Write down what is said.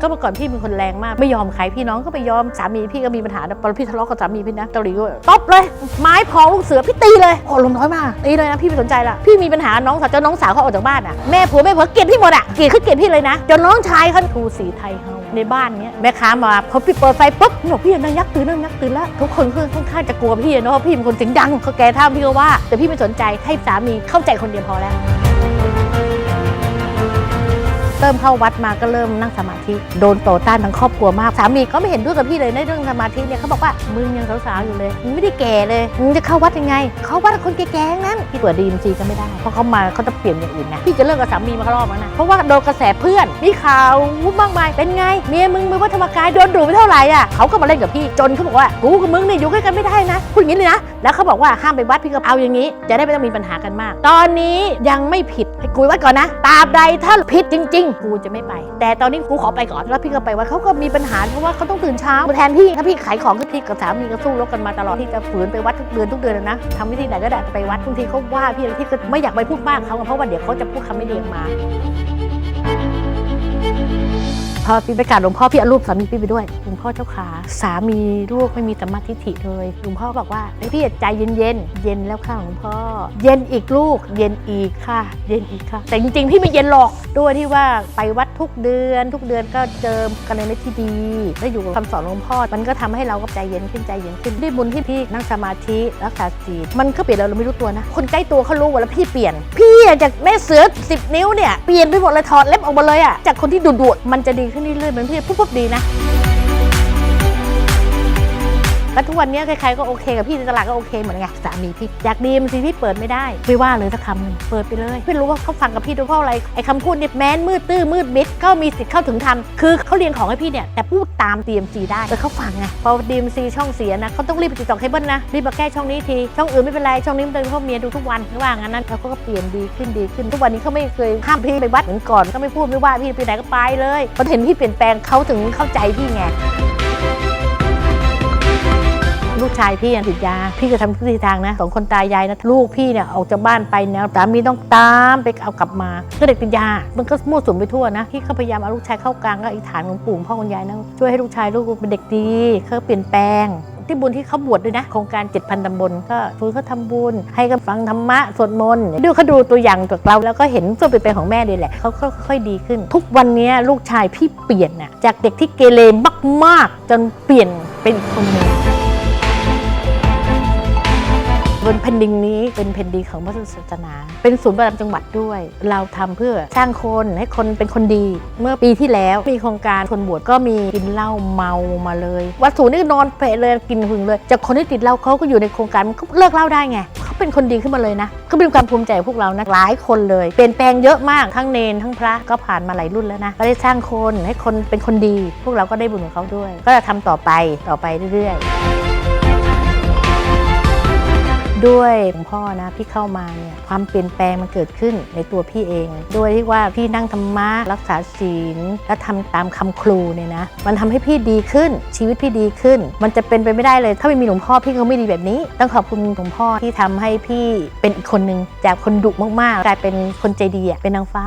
ก็เมื่อก่อนพี่เป็นคนแรงมากไม่ยอมใครพี่น้องก็ไม่ยอมสามีพี่ก็มีปัญหาตอนพี่ทะเลาะกับสามีพี่นะเกาหลีก็ตบเลยไม้พองลูกเสือพี่ตีเลยโอ้ลมน้อยมากตีเลยนะพี่ไม่สนใจละพี่มีปัญหาน้องสาวจนน้องสาวเขาออกจากบ้านอะแม่ผัวแม่ผัวเกลียดพี่หมดอะเกลียดเขาเกลียดพี่เลยนะจนน้องชายเขาทูสีไทยเฮาในบ้านเนี้ยแม่ค้ามาพอพี่เปิดไฟปุ๊บบอกพี่นางยักตื่นนางยักตื่นแล้วทุกคนค่อนข้างจะกลัวพี่เนาะเพราะพี่เป็นคนเสียงดังเขาแกท่ามพี่ก็ว่า แต่พี่ไม่สนใจให้สามีเข้าใจคนเดียวพอแล้ว ริ่มเข้าวัดมาก็เริ่มนั่งสมาธิ โดนต่อต้านทั้งครอบครัวมากสามีก็ไม่เห็นด้วยกับพี่เลยในเรื่องสมาธิเนี่ยเขาบอกว่ามึงยังสาวๆอยู่เลยมึงไม่ได้แก่เลยมึงจะเข้าวัดยังไง เข้าวัดกับคนแก่ๆงนั้นพี่เปิดดีมซีก็ไม่ได้เพราะเขามาเขาจะเปลี่ยนอย่างอื่นนะพี่จะเลิกกับสามีมารอบแล้วนะเพราะว่าโดนกระแสเพื่อนมีข่าวมากมายเป็นไงเมียมึงไปวัดธรรมกายโดนดูไปเท่าไหร่อะเขาก็มาเล่นกับพี่จนเขาบอกว่ากูกับมึงเนี่ยอยู่ด้วยกันไม่ได้นะพูดอย่างนี้เลยนะแล้วเขาบอกว่าห้ามไปวัดพี่ก็เอาอย่างนี้ จะได้ไม่ต้องมีปัญหากันมาก ตอนนี้ยังไม่ผิดให้กูไวัดก่อนนะตราบใดถ้าผิดจริง ๆกูจะไม่ไป แต่ตอนนี้กูขอไปก่อนแล้วพี่ก็ไปวัดเขาก็มีปัญหาเพราะว่าเขาต้องตื่นเช้าแทนพี่ถ้าพี่ขายของก็พี่กับสามีก็สู้รบกันมาตลอดที่จะฝืนไปวัดทุกเดือนทุกเดือนนะทำวิธีไหนก็ได้ไปวัดบางทีเขาว่าพี่ที่ก็ไม่อยากไปพูดมากเขาเพราะว่าเดี๋ยวเขาจะพูดคำไม่ดีออกมา พอพี่ไปกราบหลวงพ่อพี่เอารูปสามีพี่ไปด้วยหลวงพ่อเจ้าขาสามีลูกไม่มีสมมาทิฏฐิเลยหลวงพ่อบอกว่าให้พี่ใจเย็นเย็นเย็นแล้วค่ะหลวงพ่อ เย็นอีกลูก เย็นอีกค่ะ เย็นอีกค่ะ แต่จริงๆพี่ไม่เย็นหรอกด้วยที่ว่าไปวัดทุกเดือน ทุกเดือนก็เจอกันในที่ดีได้อยู่กับคำสอนหลวงพ่อ มันก็ทำให้เราก็ใจเย็นขึ้นใจเย็นขึ้นด้วยบุญที่พี่นั่งสมาธิรักษาศีลมันก็เปลี่ยนเราเราไม่รู้ตัวนะ คนใกล้ตัวเขารู้ว่าแล้วพี่เปลี่ยนี่ยนจากแม่เสือ 10 นิ้วเนี่ยเปลี่ยนไปหมดเลยถอดเล็บออกมาเลยอะจากคนที่ดุๆมันจะดีขึ้นเรื่อยๆเหมือนพี่ปุ๊บๆดีนะ แล้วทุกวันนี้ใครๆก็โอเคกับพี่ในตลาดก็โอเคเหมือนไงสามีพี่อยากดีมันสิพี่เปิดไม่ได้ไม่ว่าเลยสักคำหนึ่งเปิดไปเลยไม่รู้ว่าเขาฟังกับพี่ด้วยเพราะอะไรไอ้คำพูดเนี่ยแม้นมืดตื้อมืดมิดก็มีสิทธิ์เข้าถึงธรรมคือเขาเรียนของให้พี่เนี่ยแต่พูดตาม DMC ได้แต่เขาฟังไงพอ DMC ช่องเสียนะเขาต้องรีบไปติดต่อเคเบิลนะรีบมาแก้ช่องนี้ทีช่องอื่นไม่เป็นไรช่องนี้มันเป็นพ่อเมียดูทุกวันไม่ว่างั้นนั้นแล้วเขาก็เปลี่ยนดีขึ้นดีขึ้น ทุกวันนี้เขาไม่เคยห้ามพี่ไปวัดเหมือนก่อนก็ไม่พูดไม่ว่าพี่ไปไหนก็ไปเลยพอเห็นพี่เปลี่ยนแปลงเขาถึงเข้าใจพี่ไง ลูกชายพี่อะติดยา พี่ก็ทำทุกทีทางนะสองคนตายายนะลูกพี่เนี่ยออกจากบ้านไปเนี่ยสามีต้องตามไปเอากลับมาก็เด็กติดยา มันก็มั่วสุมไปทั่วนะพี่เขาพยายามเอาลูกชายเข้ากลางก็อีฐานของปู่พ่อคุณยายนะช่วยให้ลูกชายลูกเป็นเด็กดีเขาเปลี่ยนแปลงที่บุญที่เขาบวชด้วยนะโครงการ 7,000ตำบลก็ช่วยเขาทำบุญ ให้กันฟังธรรมะสวดมนต์ดูเขาดูตัวอย่างจากเราแล้วก็เห็นตัวเปลี่ยนแปลงของแม่ดีแหละเขาก็ค่อยๆดีขึ้น ทุกวันนี้ลูกชายพี่เปลี่ยนน่ะจากเด็กที่เกเรมากๆ จนเปลี่ยนเป็นอีกคนหนึ่ง บนแผ่นดินนี้เป็นแผ่นดินของพระพุทธศาสนา เป็นศูนย์ประจำจังหวัดด้วย เราทำเพื่อสร้างคนให้คนเป็นคนดี เมื่อปีที่แล้วมีโครงการคนบวชก็มีกินเหล้าเมามาเลย วัดศูนย์นี่นอนเปะเลยกินหึงเลยจากคนที่ติดเหล้าเขาก็อยู่ในโครงการมันก็เลิกเหล้าได้ไงเขาเป็นคนดีขึ้นมาเลยนะก็เป็นความภูมิใจของพวกเรานะหลายคนเลยเปลี่ยนแปลงเยอะมากทั้งเนนทั้งพระก็ผ่านมาหลายรุ่นแล้วนะก็ได้สร้างคนให้คนเป็นคนดี พวกเราก็ได้บุญของเขาด้วย ก็จะทำต่อไปต่อไปเรื่อยๆ ด้วยหลวงพ่อนะพี่เข้ามาเนี่ยความเปลี่ยนแปลงมันเกิดขึ้นในตัวพี่เอง ด้วยที่ว่าพี่นั่งธรรมะรักษาศีลและทำตามคำครูเนี่ยนะมันทำให้พี่ดีขึ้น ชีวิตพี่ดีขึ้น มันจะเป็นไปไม่ได้เลย ถ้าไม่มีหลวงพ่อพี่ก็ไม่ดีแบบนี้ ต้องขอบคุณหลวงพ่อที่ทำให้พี่เป็นอีกคนหนึ่งจากคนดุมากๆ กลายเป็นคนใจดีอะเป็นนางฟ้า